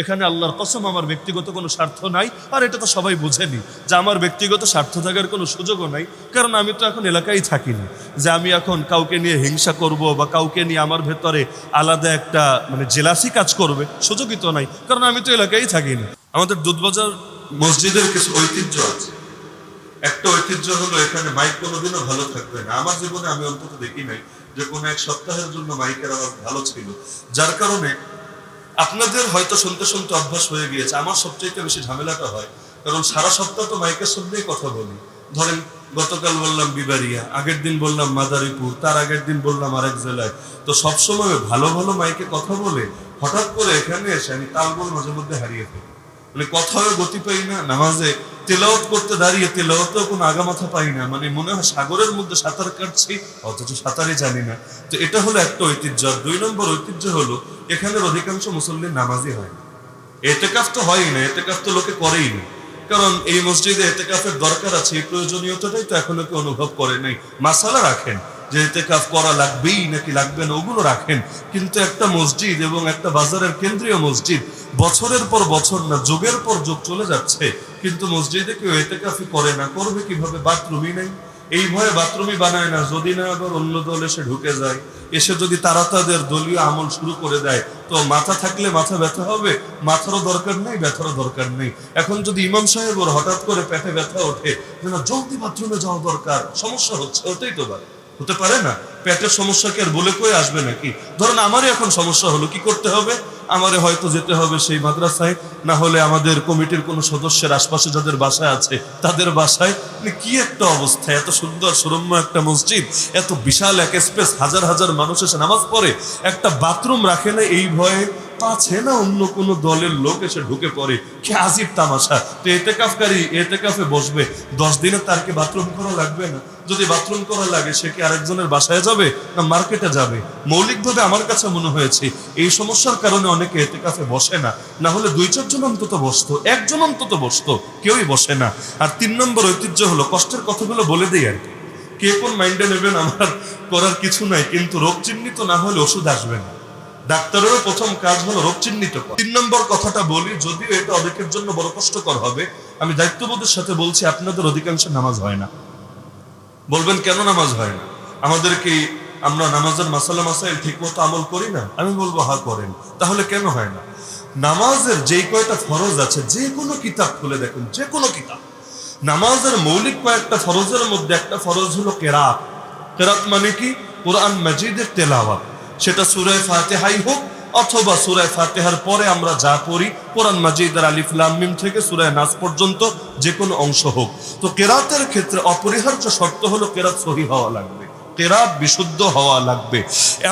এখানে আল্লাহর কসম আমার ব্যক্তিগত কোনো স্বার্থ নাই, আর এটা তো সবাই বুঝেনি যে আমার ব্যক্তিগত স্বার্থ থাকার কোনো সুযোগও নাই, কারণ আমি তো এখন এলাকায় থাকিনি। যে আমি এখন কাউকে নিয়ে হিংসা করব বা কাউকে নিয়ে আমার ভেতরে আলাদা একটা মানে জেলাসি কাজ করবে, সুযোগই তো নাই, কারণ আমি তো এলাকায় থাকিনি। আমাদের দুধবাজার মসজিদের কিছু ঐতিহ্য আছে। একটা ঐতিহ্য হলো এখানে মাইক কোনোদিনও ভালো থাকবে না। আমার জীবনে আমি অন্তত দেখি নাই যে কোনো এক সপ্তাহের জন্য মাইকের আওয়াজ ভালো ছিল। যার কারণে আপনাদের হয়তো শুনতে শুনতে অভ্যাস হয়ে গিয়েছে। আমার সবচেয়ে বেশি ঝামেলাটা হয়, কারণ সারা সপ্তাহ তো মাইকের সামনেই কথা বলি। ধরেন, গতকাল বললাম বিবারিয়া, আগের দিন বললাম মাদারীপুর, তার আগের দিন বললাম আরেক জেলায়। তো সবসময় ভালো ভালো মাইকে কথা বলে, হঠাৎ করে এখানে এসে আমি তালগোল মাঝে মধ্যে হারিয়ে ফেলি। মানে কথাও গতি পাই না, নামাজে তেলাওত করতে দাঁড়িয়ে তেলাওতেও কোনো আগামাথা পাই না। মানে মনে হয় সাগরের মধ্যে সাঁতার কাটছি, অথচ সাঁতারই জানি না। তো এটা হলো একটা ঐতিহ্য। আর দুই নম্বর ঐতিহ্য হলো এখানের অধিকাংশ মুসল্লির নামাজই হয় না। এতেকাফ তো হয়ই না, এতেকাফ তো লোকে করেই না। কারণ এই মসজিদে এতেকাফের দরকার আছে, এই প্রয়োজনীয়তাটাই তো এখনও কেউ অনুভব করে নাই। মাসালা রাখেন যে এতেকাফ করা লাগবেই নাকি লাগবে না, ওগুলো রাখেন। কিন্তু একটা মসজিদ এবং একটা বাজারের কেন্দ্রীয় মসজিদ বছরের পর বছর না, যুগের পর যুগ চলে যাচ্ছে। কিন্তু মসজিদে কেউ এতেকাফি করে না, করবে কীভাবে? বাথরুমই নেই। এই ভয়ে বাথরুমই বানায় না, যদি না আবার অন্য দল এসে ঢুকে যায়। এসে যদি তারা তাদের দলীয় আমল শুরু করে দেয়, তো মাথা থাকলে মাথা ব্যথা হবে, মাথারও দরকার নেই, ব্যথারও দরকার নেই। এখন যদি ইমাম সাহেব ওর হঠাৎ করে পেটে ব্যথা ওঠে, যেন জলদি বাথরুমে যাওয়া দরকার, সমস্যা হচ্ছে, ওটাই তো পারে হতে পারে না। পেটের সমস্যা কি আর বলে কয়ে আসবে নাকি? ধরুন আমারই এখন সমস্যা হলো, কি করতে হবে? আমারে হয়তো যেতে হবে সেই মাদ্রাসায়, না হলে আমাদের কমিটির কোনো সদস্যের আশপাশে যাদের বাসায় আছে, তাদের বাসায়। মানে কি একটা অবস্থা, এত সুন্দর, সুরম্য একটা মসজিদ, এত বিশাল এক স্পেস, হাজার হাজার মানুষ এসে নামাজ পড়ে, একটা বাথরুম রাখে না এই ভয়ে। পাছে না অন্য কোনো দলের লোক এসে ঢুকে পড়ে। কি আজিব তামাশা? তো এতে কাফকারী এতে কাফে বসবে। দশ দিনে তার কি বাথরুম করা লাগবে না। যদি বাথরুম করা লাগে, সে কি আরেকজনের বাসায় যাবে না মার্কেটে যাবে? মৌলিকভাবে আমার কাছে মনে হয়েছে, এই সমস্যার কারণে অনেকে এতে কাফে বসে না। না হলে দুই চারজন অন্তত বসতো, একজন অন্তত বসতো, কেউই বসে না। আর তিন নম্বর ঐতিহ্য হলো, কষ্টের কথাগুলো বলে দিই আর কি। কোন মাইন্ডে নেবেন, আমার করার কিছু নাই, কিন্তু রোগ চিহ্নিত না হলে ওষুধ আসবে না। ডাক্তারেরও প্রথম কাজ হলো রোগ চিহ্নিত করা। তিন নম্বর কথাটা বলি, যদিও এটা অনেকের জন্য বড় কষ্টকর হবে, আমি দায়িত্ববোধের সাথে বলছি আপনাদের অধিকাংশ নামাজ হয় না। বলবেন কেন নামাজ হয় না? আমাদের কি আমরা নামাজের মাসালা মাসাইল ঠিক মতো আমল করি না? আমি বলব হা করেন। তাহলে কেন হয় না? নামাজের যেই কয়টা ফরজ আছে, যে কোনো কিতাব খুলে দেখুন, যে কোনো কিতাব। নামাজের মৌলিক কয়েকটা ফরজের মধ্যে একটা ফরজ হলো কেরাত। কেরাত মানে কি? কোরআন মাজিদের তেলাওয়াত। সেটা সুরায় ফাতেহাই হোক অথবা সুরায় ফাতেহার পরে আমরা যা পড়ি, কোরআন মাজিদের আলিফ লাম থেকে সুরায় নাস পর্যন্ত যে কোনো অংশ হোক। তো কেরাতের ক্ষেত্রে অপরিহার্য শর্ত হলো কেরাত সহি হওয়া লাগবে, কেরাত বিশুদ্ধ হওয়া লাগবে।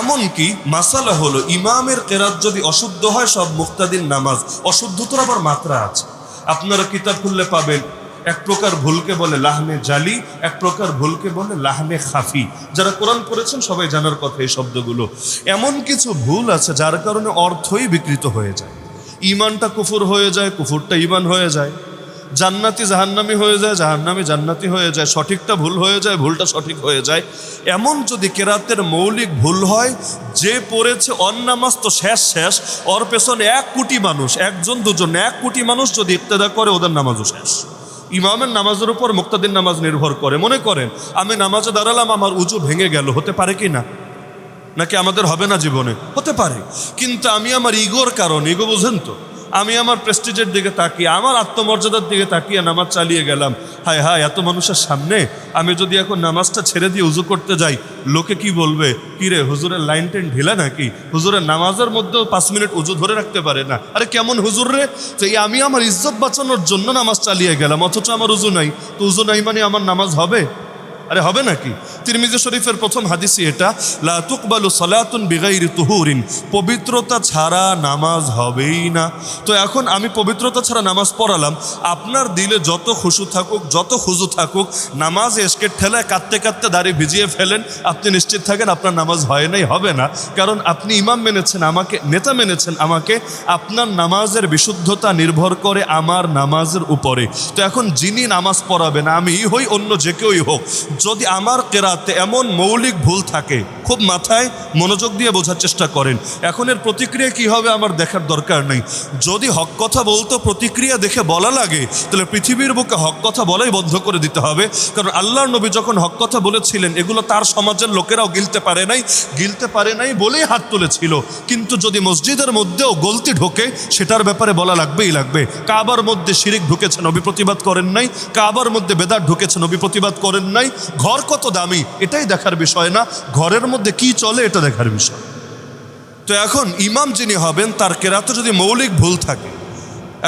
এমনকি মাসালা হলো ইমামের কেরাত যদি অশুদ্ধ হয়, সব মুক্তাদিন নামাজ অশুদ্ধতার আবার মাত্রা আছে। আপনারা কিতাব খুললে পাবেন এক প্রকার ভুলকে বলে লাহনে জালি, এক প্রকার ভুলকে বলে লাহনে খাফি। যারা কোরআন পড়েছেন, সবাই জানার কথা এই শব্দগুলো। এমন কিছু ভুল আছে যার কারণে অর্থই বিকৃত হয়ে যায়। ইমানটা কুফুর হয়ে যায়, কুফুরটা ইমান হয়ে যায়। জান্নাতি জাহান্নামি হয়ে যায়, জাহান্নামি জান্নাতি হয়ে যায়। সঠিকটা ভুল হয়ে যায়, ভুলটা সঠিক হয়ে যায়। এমন যদি কেরাতের মৌলিক ভুল হয়, যে পড়েছে অন্নামাজ তো শেষ শেষ, ওর পেছনে এক কোটি মানুষ, একজন দুজন, এক কোটি মানুষ যদি ইত্তেদা করে, ওদের নামাজও শেষ। ইমামের নামাজের উপর মুক্তাদিন নামাজ নির্ভর করে। মনে করেন, আমি নামাজে দাঁড়ালাম, আমার উঁচু ভেঙে গেল, হতে পারে কি না? নাকি আমাদের হবে না জীবনে? হতে পারে। কিন্তু আমি আমার ইগোর কারণ, ইগো বুঝেন তো। আমি আমার প্রেস্টিজের দিকে তাকিয়ে, আমার আত্মমর্যাদার দিকে তাকিয়ে নামাজ চালিয়ে গেলাম। হায় হায়, এত মানুষের সামনে আমি যদি এখন নামাজটা ছেড়ে দিয়ে উজু করতে যাই, লোকে কি বলবে? কি রে, হুজুরের লাইন টেন ঢিলা নাকি? হুজুরের নামাজের মধ্যেও পাঁচ মিনিট উজু ধরে রাখতে পারে না। আরে কেমন হুজুর রে? তো এই আমি আমার ইজ্জত বাঁচানোর জন্য নামাজ চালিয়ে গেলাম, অথচ আমার উজু নাই। তো উজু নাই মানে আমার নামাজ হবে? আরে হবে নাকি? তিরমিজি শরীফের প্রথম হাদিসি এটা, লা তুকবালু সালাতুন বিগাইরি তুহুরিন পবিত্রতা ছাড়া নামাজ হবেই না। তো এখন আমি পবিত্রতা ছাড়া নামাজ পড়ালাম, আপনার দিলে যত খুশু থাকুক, যত খুজু থাকুক, নামাজ এসকে ঠেলায় কাঁদতে কাঁদতে দাঁড়িয়ে ভিজিয়ে ফেলেন, আপনি নিশ্চিত থাকেন আপনার নামাজ হয় নাই, হবে না। কারণ আপনি ইমাম মেনেছেন, আমাকে, নেতা মেনেছেন, আমাকে আপনার নামাজের বিশুদ্ধতা নির্ভর করে আমার নামাজের উপরে। তো এখন যিনি নামাজ পড়াবেন আমি হই, অন্য যে কেউই হোক। যদি আমার কেরাতে এমন মৌলিক ভুল থাকে খুব মাথায় মনোযোগ দিয়ে বোঝার চেষ্টা করেন। এখন এর প্রতিক্রিয়া কি হবে আমার দেখার দরকার নেই। যদি হক কথা বলতো, প্রতিক্রিয়া দেখে বলা লাগে, তাহলে পৃথিবীর বুকে হক কথা বলাই বন্ধ করে দিতে হবে। কারণ আল্লাহর নবী যখন হক কথা বলেছিলেন, এগুলো তার সমাজের লোকেরাও গিলতে পারে নাই, গিলতে পারে নাই বলেই হাত তুলেছিল। কিন্তু যদি মসজিদের মধ্যেও গলতি ঢোকে, সেটার ব্যাপারে বলা লাগবেই লাগবে। কাবার মধ্যে শিরিক ঢুকেছে, নবী প্রতিবাদ করেন নাই। কাবার মধ্যে বেদার ঢুকেছে, নবী প্রতিবাদ করেন নাই। ঘর কত দামি, এটাই দেখার বিষয় না। ঘরের মধ্যে কি চলে এটা দেখার বিষয়। তো এখন ইমাম যিনি হবেন, তার কেরাতে যদি মৌলিক ভুল থাকে,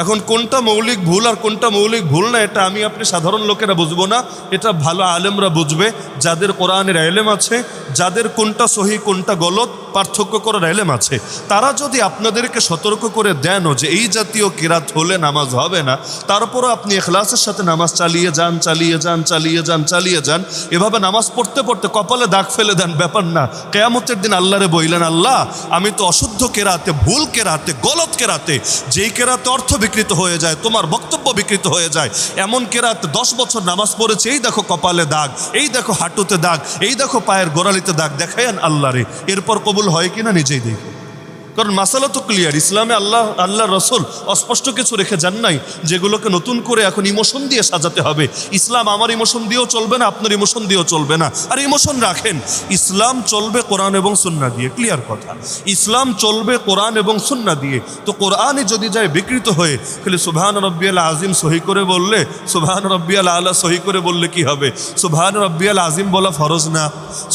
এখন কোনটা মৌলিক ভুল আর কোনটা মৌলিক ভুল না, এটা আমি আপনি সাধারণ লোকেরা বুঝব না, এটা ভালো আলেমরা বুঝবে, যাদের কোরআনের আলেম আছে, যাদের কোনটা সহি, কোনটা গলত পার্থক্য করার এলেম আছে। তারা যদি আপনাদেরকে সতর্ক করে দেনও যে এই জাতীয় কিরাত হলে নামাজ হবে না, তারপরও আপনি এখলাসের সাথে নামাজ চালিয়ে যান চালিয়ে যান চালিয়ে যান চালিয়ে যান, এভাবে নামাজ পড়তে পড়তে কপালে দাগ ফেলে দেন, ব্যাপার না। কেয়ামতের দিন আল্লাহরে বইলেন, আল্লাহ, আমি তো অশুদ্ধ কেরাতে, ভুল কেরাতে, গলত কেরাতে, যেই কেরাতে অর্থ বিকৃত হয়ে যায়, তোমার বক্তব্য বিকৃত হয়ে যায়, এমন কেরাত দশ বছর নামাজ পড়েছে, এই দেখো কপালে দাগ, এই দেখো হাঁটুতে দাগ, এই দেখো পায়ের গোড়ালিতে দাগ দেখায়ান আল্লাহরে। এরপর কবুল হয় কিনা নিজেই দেখো। কারণ মাসালা তো ক্লিয়ার ইসলামে আল্লাহ আল্লাহ রসুল অস্পষ্ট কিছু রেখে যান নাই, যেগুলোকে নতুন করে এখন ইমোশন দিয়ে সাজাতে হবে। ইসলাম আমার ইমোশন দিয়েও চলবে না, আপনার ইমোশন দিয়েও চলবে না। আর ইমোশন রাখেন, ইসলাম চলবে কোরআন এবং সুন্না দিয়ে ক্লিয়ার কথা। ইসলাম চলবে কোরআন এবং সুন্না দিয়ে। তো কোরআনে যদি যায় বিকৃত হয়ে খালি সুবহান রব্বিয়াল আজিম সহি করে বললে, সুবহান রব্বিয়াল আলা সহি করে বললে কি হবে? সুবহান রব্বিয়াল আজিম বলা ফরজ না।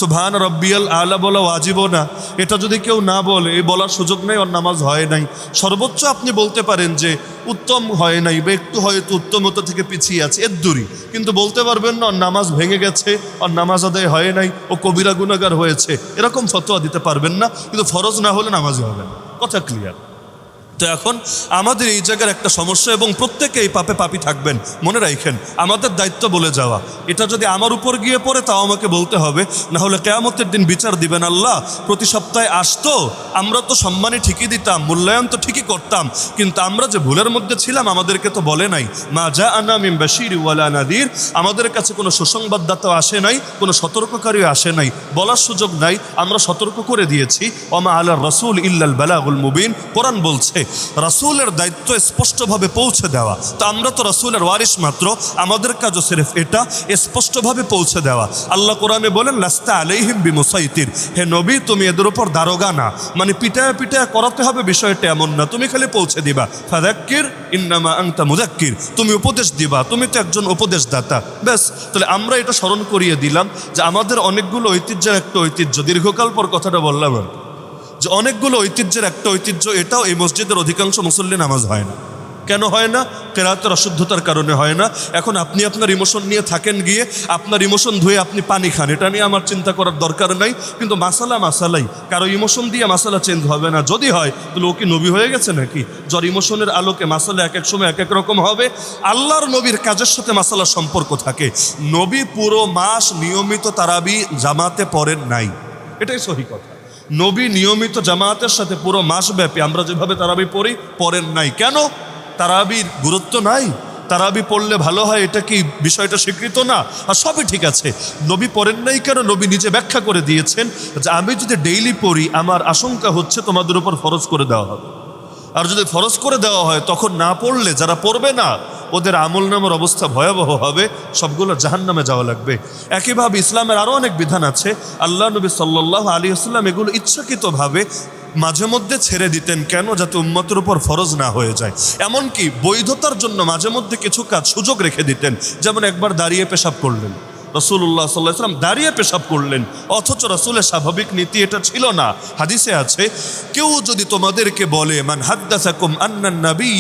সুবহান রব্বিয়াল আলা বলা ওয়াজিবও না। এটা যদি কেউ না বলে, এই বলার সুযোগ নেই ওর নামাজ হয় নাই। সর্বোচ্চ আপনি বলতে পারেন যে উত্তম হয় নাই বা একটু হয়তো উত্তমতা থেকে পিছিয়ে আছে, এর দূরই। কিন্তু বলতে পারবেন না, ওর নামাজ ভেঙে গেছে, ওর নামাজ আদায় হয় নাই, ও কবিরা গুণাগার হয়েছে। এরকম ফতোয়া দিতে পারবেন না, কিন্তু ফরজ না হলে নামাজই হবে না। কথা ক্লিয়ার তো এখন আমাদের এই জায়গার একটা সমস্যা এবং প্রত্যেকে এই পাপে পাপি থাকবেন। মনে রাখেন আমাদের দায়িত্ব বলে যাওয়া। এটা যদি আমার উপর গিয়ে পড়ে, তাও আমাকে বলতে হবে। না হলে কেয়ামতের দিন বিচার দিবেন আল্লাহ। প্রতি সপ্তাহে আসতো, আমরা তো সম্মানে ঠিকই দিতাম, মূল্যায়ন তো ঠিকই করতাম। কিন্তু আমরা যে ভুলের মধ্যে ছিলাম, আমাদেরকে তো বলে নাই। মা যা আনা মিম বাশির ওয়ালা নাদির। আমাদের কাছে কোনো সুসংবাদদাতাও আসে নাই, কোনো সতর্ককারীও আসে নাই। বলার সুযোগ নাই, আমরা সতর্ক করে দিয়েছি। ওমা আল্লাহ রসুল ইল্লাল বালাগুল মুবিন। কোরআন বলছে রাসূলের দায়িত্ব স্পষ্টভাবে পৌঁছে দেওয়া। তো আমরা তো রাসূলের ওয়ারিস মাত্র, আমাদের কাজও সিরেফ এটা স্পষ্টভাবে পৌঁছে দেওয়া। আল্লাহ কোরআনে বলেন, লাস্তা আলাইহিম বিমুসাইতির। হে নবী, তুমি এদের উপর দারোগা না। মানে পিটায় পিটায় করাতে হবে, বিষয়টা এমন না। তুমি খালি পৌঁছে দিবা। ফাদাক্কির ইন্নামা আংতা মুজাক্কির তুমি উপদেশ দিবা, তুমি তো একজন উপদেশদাতা। ব্যাস, তাহলে আমরা এটা স্মরণ করিয়ে দিলাম যে আমাদের অনেকগুলো ঐতিহ্যের একটা ঐতিহ্য। দীর্ঘকাল পর কথাটা বললাম আর। যে অনেকগুলো ঐতিহ্যের একটা ঐতিহ্য, এটাও এই মসজিদের অধিকাংশ মুসল্লি নামাজ হয় না। কেন হয় না? কেরাতের অশুদ্ধতার কারণে হয় না। এখন আপনি আপনার ইমোশন নিয়ে থাকেন গিয়ে, আপনার ইমোশন ধুয়ে আপনি পানি খান। এটা নিয়ে আমার চিন্তা করার দরকার নাই। কিন্তু মাসালা মাসালাই, কারও ইমোশন দিয়ে মাসালা চেঞ্জ হবে না। যদি হয়, তাহলে ও কি নবী হয়ে গেছে নাকি? যার ইমোশনের আলোকে মাসালা এক এক সময় এক এক রকম হবে। আল্লাহর নবীর কাজের সাথে মাসালার সম্পর্ক থাকে। নবী পুরো মাস নিয়মিত তারাবি জামাতে পড়েন নাই। এটাই সহি কথা। নবী নিয়মিত জামাতের সাথে পুরো মাসব্যাপী, আমরা যেভাবে তারাবি পড়ি, পড়েন নাই। কেন? তারাবির গুরুত্ব নাই। তারাবি পড়লে ভালো হয়, এটা কি বিষয়টা স্বীকৃত না? আর সবই ঠিক আছে। নবী পড়েন নাই কেন? নবী নিজে ব্যাখ্যা করে দিয়েছেন যে আমি যদি ডেইলি পড়ি, আমার আশঙ্কা হচ্ছে তোমাদের উপর ফরজ করে দেওয়া হবে। আর যদি ফরজ করে দেওয়া হয়, তখন না পড়লে যারা পড়বে না ওদের আমল নামের অবস্থা ভয়াবহ হবে, সবগুলো জাহান নামে যাওয়া লাগবে। একইভাবে ইসলামের আরও অনেক বিধান আছে। আল্লাহ নবী সাল্লাহ আলী আসলাম এগুলো ইচ্ছাকৃতভাবে মাঝে মধ্যে ছেড়ে দিতেন কেন? যাতে উম্মতের উপর ফরজ না হয়ে যায়। এমনকি বৈধতার জন্য মাঝে মধ্যে কিছু কাজ সুযোগ রেখে দিতেন। যেমন একবার দাঁড়িয়ে পেশাব করলেন। রসুল্লাহ সাল্লাহ সাল্লাম দাঁড়িয়ে পেশাব করলেন। অথচ রসুলের স্বাভাবিক নীতি এটা ছিল না। হাদিসে আছে, কেউ যদি তোমাদেরকে বলে, মান হাদ্দাসাকুম আন্নান নবী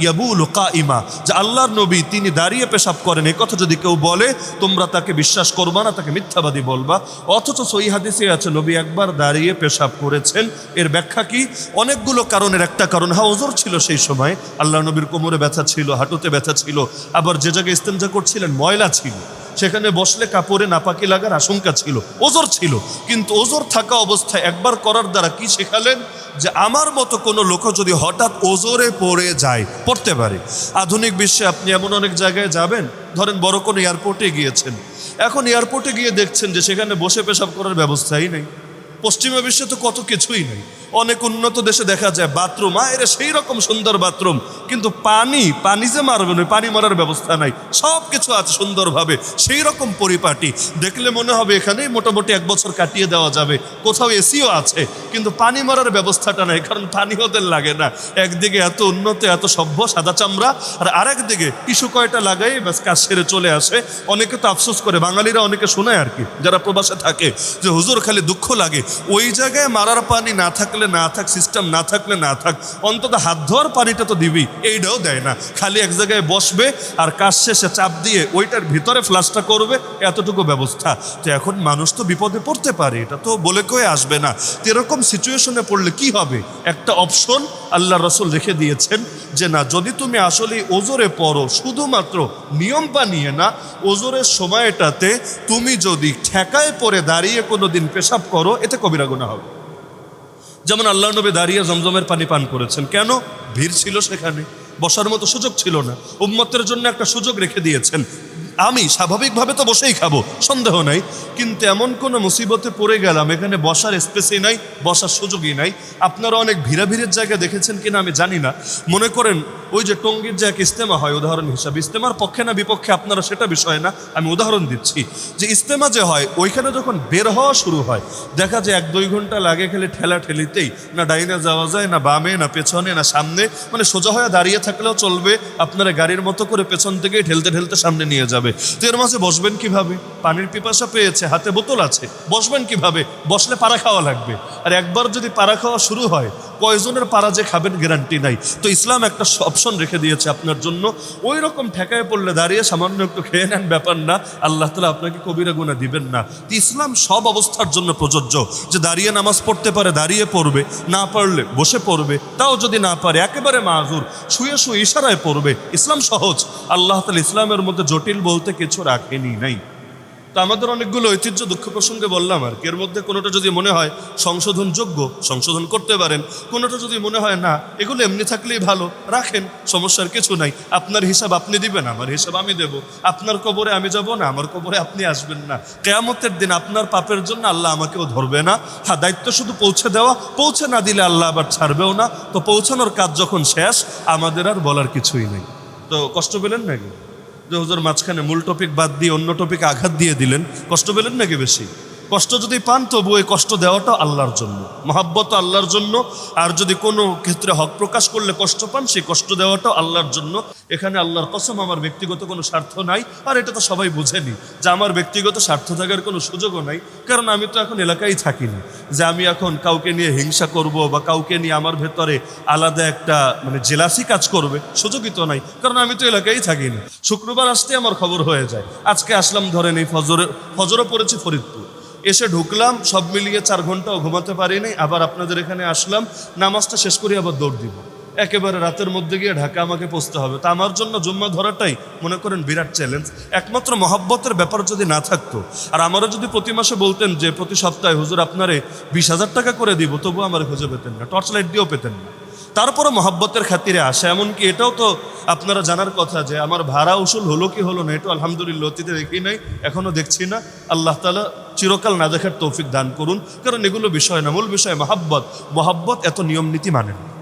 ইয়াবুল কাইমা যে আল্লাহর নবী, তিনি দাঁড়িয়ে পেশাব করেন, এ কথা যদি কেউ বলে, তোমরা তাকে বিশ্বাস করবা না, তাকে মিথ্যাবাদী বলবা। অথচ সই হাদিসে আছে, নবী একবার দাঁড়িয়ে পেশাব করেছেন। এর ব্যাখ্যা কি? অনেকগুলো কারণের একটা কারণ। হ্যাঁ ওজোর ছিল সেই সময়। আল্লাহ নবীর কোমরে ব্যথা ছিল, হাঁটুতে ব্যথা ছিল, আবার যে জায়গায় ইস্তেঞ্জা করছিলেন, ময়লা ছিল। সেখানে বসলে কাপড়ে নাপাকি লাগার আশঙ্কা ছিল, ওজোর ছিল। কিন্তু ওজোর থাকা অবস্থায় একবার করার দ্বারা কি শেখালেন? যে আমার মতো কোনো লোক যদি হঠাৎ ওজোরে পড়ে যায়, পড়তে পারে। আধুনিক বিশ্বে আপনি এমন অনেক জায়গায় যাবেন, ধরেন বড় কোনো এয়ারপোর্টে গিয়েছেন। এখন এয়ারপোর্টে গিয়ে দেখছেন যে সেখানে বসে পেশাব করার ব্যবস্থাই নেই। পশ্চিমা বিশ্বে তো কত কিছুই নেই। অনেক উন্নত দেশে দেখা যায়, বাথরুম আরে সেই রকম সুন্দর বাথরুম। কিন্তু পানি পানি যে মারবে না, পানি মারার ব্যবস্থা নাই। সব কিছু আছে সুন্দরভাবে সেই রকম পরিপাটি। দেখলে মনে হবে এখানেই মোটামুটি এক বছর কাটিয়ে দেওয়া যাবে। কোথাও এসিও আছে, কিন্তু পানি মারার ব্যবস্থাটা নাই, কারণ পানি ওদের লাগে না। একদিকে এত উন্নত, এত সভ্য সাদা চামড়া, আর আরেক দিকে টিস্যু কয়টা লাগাই ব্যাস কাজ সেরে চলে আসে। অনেকে তো আফসোস করে, বাঙালিরা অনেকে শোনায় আর কি, যারা প্রবাসে থাকে, যে হুজুর খালি দুঃখ লাগে। ওই জায়গায় মারার পানি না থাকলে না থাক সিস্টেম না থাকলে না থাক, অন্তত হাত ধোয়ার পানিটা তো দিবি, এইটাও দেয় না। খালি এক জায়গায় বসবে আর কাজ শেষে চাপ দিয়ে ওইটার ভিতরে ফ্লাশটা করবে, এতটুকু ব্যবস্থা। তো এখন মানুষ তো বিপদে পড়তে পারে, এটা তো বলে কয়ে আসবে না। এরকম সিচুয়েশনে পড়লে কি হবে? একটা অপশন আল্লাহ রসুল রেখে দিয়েছেন যে, না, যদি তুমি আসলে ওজোরে পড়ো, শুধুমাত্র নিয়ম বানিয়ে না, ওজোরের সময়টাতে তুমি যদি ঠেকায় পরে দাঁড়িয়ে কোনো দিন পেশাব করো, এতে কবিরা গুণা হবে। যেমন আল্লাহ নবী দাঁড়িয়ে জমজমের পানি পান করেছেন। কেন? ভিড় ছিল সেখানে। বসার মতো সুযোগ ছিল না। উম্মতের জন্য একটা সুযোগ রেখে দিয়েছেন। আমি স্বাভাবিকভাবে তো বসেই খাব, সন্দেহ নাই। কিন্তু এমন কোনো মুসিবতে পড়ে গেলাম, এখানে বসার স্পেসই নাই, বসার সুযোগই নাই। আপনারা অনেক ভিড়াভিড়ের জায়গা দেখেছেন কিনা আমি জানি না। মনে করেন, ওই যে টঙ্গির যে এক ইস্তেমা হয়, উদাহরণ হিসাবে। ইস্তেমার পক্ষে না বিপক্ষে আপনারা সেটা বিষয় না, আমি উদাহরণ দিচ্ছি। যে ইস্তেমা যে হয়, ওইখানে যখন বের হওয়া শুরু হয়, দেখা যায় এক দুই ঘণ্টা লাগে খেলে ঠেলা ঠেলিতেই না ডাইনে যাওয়া যায়, না বামে, না পেছনে, না সামনে। মানে সোজা হয়ে দাঁড়িয়ে থাকলেও চলবে, আপনারা গাড়ির মতো করে পেছন থেকেই ঠেলতে ঠেলতে সামনে নিয়ে যাবে। তো এর মাঝে বসবেন কীভাবে? পানির পিপাসা পেয়েছে, হাতে বোতল আছে। বসবেন কীভাবে? বসলে পাড়া খাওয়া লাগবে। আর একবার যদি পাড়া খাওয়া শুরু হয় কয়জনের পাড়া যে খাবেন গ্যারান্টি নাই। তো ইসলাম একটা অপশন রেখে দিয়েছে আপনার জন্য। ওই রকম ঠেকায় পড়লে দাঁড়িয়ে সামান্য একটু খেয়ে নেন, ব্যাপার না। আল্লাহ তালা আপনাকে কবিরা গুণা দিবেন না। তো ইসলাম সব অবস্থার জন্য প্রযোজ্য। যে দাঁড়িয়ে নামাজ পড়তে পারে, দাঁড়িয়ে পড়বে। না পারলে বসে পড়বে। তাও যদি না পারে, একেবারে মাহুর শুয়ে শুয়ে ইশারায় পড়বে। ইসলাম সহজ। আল্লাহ তালা ইসলামের মধ্যে জটিল বলতে কিছু রাখেনি, নাই। তো আমাদের অনেকগুলো ঐতিহ্য দুঃখ প্রসঙ্গে বললাম আর। এর মধ্যে কোনোটা যদি মনে হয় সংশোধনযোগ্য, সংশোধন করতে পারেন। কোনোটা যদি মনে হয় না, এগুলো এমনি থাকলেই ভালো। রাখেন, সমস্যার কিছু নাই। আপনার হিসাব আপনি দিবেন, আমার হিসাব আমি দেব। আপনার কবরে আমি যাব না, আমার কবরে আপনি আসবেন না। কেয়ামতের দিন আপনার পাপের জন্য আল্লাহ আমাকেও ধরবে না। হ্যাঁ দায়িত্ব শুধু পৌঁছে দেওয়া, পৌঁছে না দিলে আল্লাহ আবার ছাড়বেও না। তো পৌঁছানোর কাজ যখন শেষ, আমাদের আর বলার কিছুই নেই। তো কষ্ট পেলেন নাকি? যে হুজুর মাঝখানে মূল টপিক বাদ দিয়ে অন্য টপিকে আঘাত দিয়ে দিলেন, কষ্ট পেলেন নাকি বেশি? কষ্ট যদি পান তবু এই কষ্ট দেওয়াটা আল্লাহর জন্য। মহাব্বত আল্লাহর জন্য। আর যদি কোনো ক্ষেত্রে হক প্রকাশ করলে কষ্ট পান, সেই কষ্ট দেওয়াটাও আল্লাহর জন্য। এখানে আল্লাহর কসম, আমার ব্যক্তিগত কোনো স্বার্থ নাই। আর এটা তো সবাই বুঝেনি যে আমার ব্যক্তিগত স্বার্থ থাকার কোনো সুযোগও নাই। কারণ আমি তো এখন এলাকায় থাকিনি। যে আমি এখন কাউকে নিয়ে হিংসা করব বা কাউকে নিয়ে আমার ভেতরে আলাদা একটা মানে জেলাসি কাজ করবে, সুযোগই তো নাই। কারণ আমি তো এলাকায় থাকিনি। শুক্রবার আসতে আমার খবর হয়ে যায়। আজকে আসলাম, ধরেন এই ফজরে, ফজরও পড়েছি ফরিদপুর। এসে ঢুকলাম, সব মিলিয়ে চার ঘন্টাও ঘুমাতে পারিনি। আবার আপনাদের এখানে আসলাম, নামাজটা শেষ করে আবার দৌড় দিব। একেবারে রাতের মধ্যে গিয়ে ঢাকা আমাকে পৌঁছতে হবে। তা আমার জন্য জুম্মা ধরাটাই মনে করেন বিরাট চ্যালেঞ্জ একমাত্র মহাব্বতের ব্যাপার যদি না থাকতো, আর আমারও যদি প্রতি মাসে বলতেন যে প্রতি সপ্তাহে হুজুর আপনারে বিশ হাজার টাকা করে দিব তবু আমার খুঁজে পেতেন না টর্চ লাইট দিয়েও পেতেন না। তারপরে মহাব্বতের খাতিরে আসে। এমনকি এটাও তো আপনারা জানার কথা যে আমার ভাড়া উসুল হলো কি হলো না এটা আলহামদুলিল্লাহ অতীতে দেখি নাই এখনও দেখছি না। আল্লাহ তালা চিরকাল না দেখার তৌফিক দান করুন। কারণ এগুলো বিষয় না, মূল বিষয় মহাব্বত। মহাব্বত এত নিয়ম নীতি মানে না।